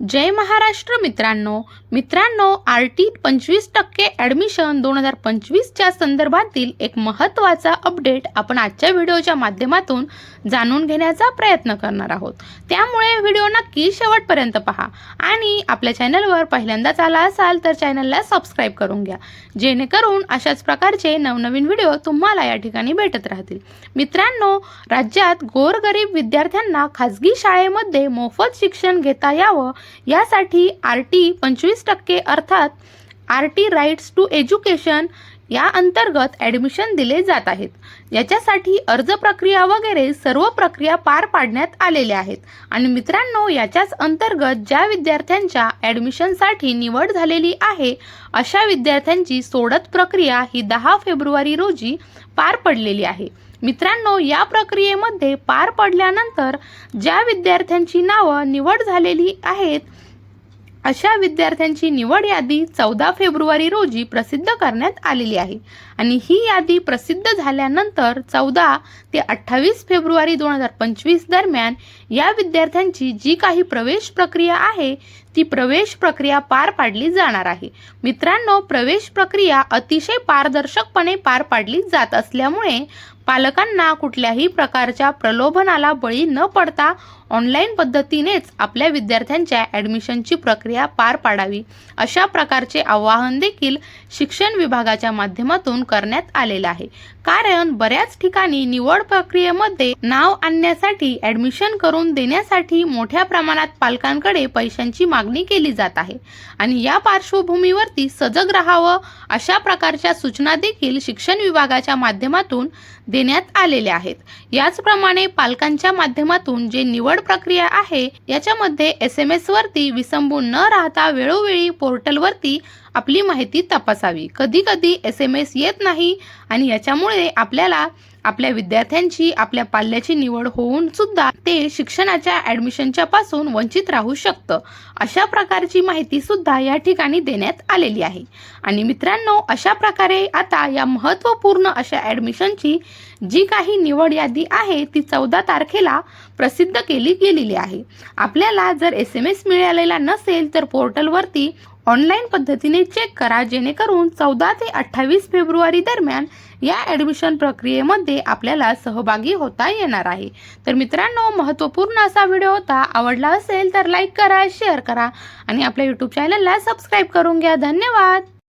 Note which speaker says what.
Speaker 1: जय महाराष्ट्र मित्रांनो. मित्रांनो R T पंचवीस टक्के ॲडमिशन दोन हजार पंचवीसच्या संदर्भातील एक महत्त्वाचा अपडेट आपण आजच्या व्हिडिओच्या माध्यमातून जाणून घेण्याचा प्रयत्न करणार आहोत. त्यामुळे व्हिडिओ नक्की शेवटपर्यंत पहा. आणि आपल्या चॅनलवर पहिल्यांदाच आला असाल तर चॅनलला सबस्क्राईब करून घ्या. जेणेकरून अशाच प्रकारचे नवनवीन व्हिडिओ तुम्हाला या ठिकाणी भेटत राहतील. मित्रांनो राज्यात गोरगरीब विद्यार्थ्यांना खाजगी शाळेमध्ये मोफत शिक्षण घेता यावं यासाठी आर टी पंचवीस टक्के अर्थात R T rights to education या अंतर्गत ॲडमिशन दिले जात आहेत. याच्यासाठी अर्ज प्रक्रिया वगैरे सर्व प्रक्रिया पार पाडण्यात आलेल्या आहेत. आणि मित्रांनो याच्याच अंतर्गत ज्या विद्यार्थ्यांच्या ॲडमिशनसाठी निवड झालेली आहे अशा विद्यार्थ्यांची सोडत प्रक्रिया ही दहा फेब्रुवारी रोजी पार पडलेली आहे. मित्रांनो या प्रक्रियेमध्ये पार पडल्यानंतर ज्या विद्यार्थ्यांची नावं निवड झालेली आहेत अशा विद्यार्थ्यांची निवड यादी चौदा फेब्रुवारी रोजी प्रसिद्ध करण्यात आलेली आहे. आणि ही यादी प्रसिद्ध झाल्यानंतर चौदा ते अठ्ठावीस फेब्रुवारी दोन हजार पंचवीस दरम्यान या विद्यार्थ्यांची जी काही प्रवेश प्रक्रिया आहे ती प्रवेश प्रक्रिया पार पाडली जाणार आहे. मित्रांनो प्रवेश प्रक्रिया अतिशय पारदर्शकपणे पार पाडली जात असल्यामुळे पालकांना कुठल्याही प्रकारच्या प्रलोभनाला बळी न पडता ऑनलाईन पद्धतीनेच आपल्या विद्यार्थ्यांच्या ॲडमिशनची प्रक्रिया पार पाडावी. अशा प्रकारचे आवाहन देखील शिक्षण विभागाच्या माध्यमातून करण्यात आलेलं आहे. कारण बऱ्याच ठिकाणी निवड प्रक्रियेमध्ये नाव आणण्यासाठी ॲडमिशन करून देण्यासाठी मोठ्या प्रमाणात पालकांकडे पैशांची मागणी केली जात आहे. आणि या पार्श्वभूमीवरती सजग राहावं अशा प्रकारच्या सूचना देखील शिक्षण विभागाच्या माध्यमातून देण्यात आलेल्या आहेत. याचप्रमाणे पालकांच्या माध्यमातून जे निवड प्रक्रिया आहे याच्यामध्ये एस एम एस वरती विसंबून न राहता वेळोवेळी पोर्टलवरती आपली माहिती तपासावी. कधी कधी एस एम एस येत नाही आणि याच्यामुळे आपल्याला आपल्या विद्यार्थ्यांची आपल्या पाल्याची निवड होऊन सुद्धा ते शिक्षणाच्या ॲडमिशनच्या पासून वंचित राहू शकतं. अशा प्रकारची माहिती सुद्धा या ठिकाणी देण्यात आलेली आहे. आणि मित्रांनो अशा प्रकारे आता या महत्त्वपूर्ण अशा ॲडमिशनची जी काही निवड यादी आहे ती चौदा तारखेला प्रसिद्ध केली गेलेली आहे. आपल्याला जर एस एम एस मिळालेला नसेल तर पोर्टलवरती ऑनलाईन पद्धतीने चेक करा जेणेकरून चौदा ते अठ्ठावीस फेब्रुवारी दरम्यान या ॲडमिशन प्रक्रियेमध्ये आपल्याला सहभागी होता येणार आहे. तर मित्रांनो महत्त्वपूर्ण असा व्हिडिओ होता आवडला असेल तर लाईक करा शेअर करा आणि आपल्या यूट्यूब चॅनलला सबस्क्राईब करून घ्या. धन्यवाद!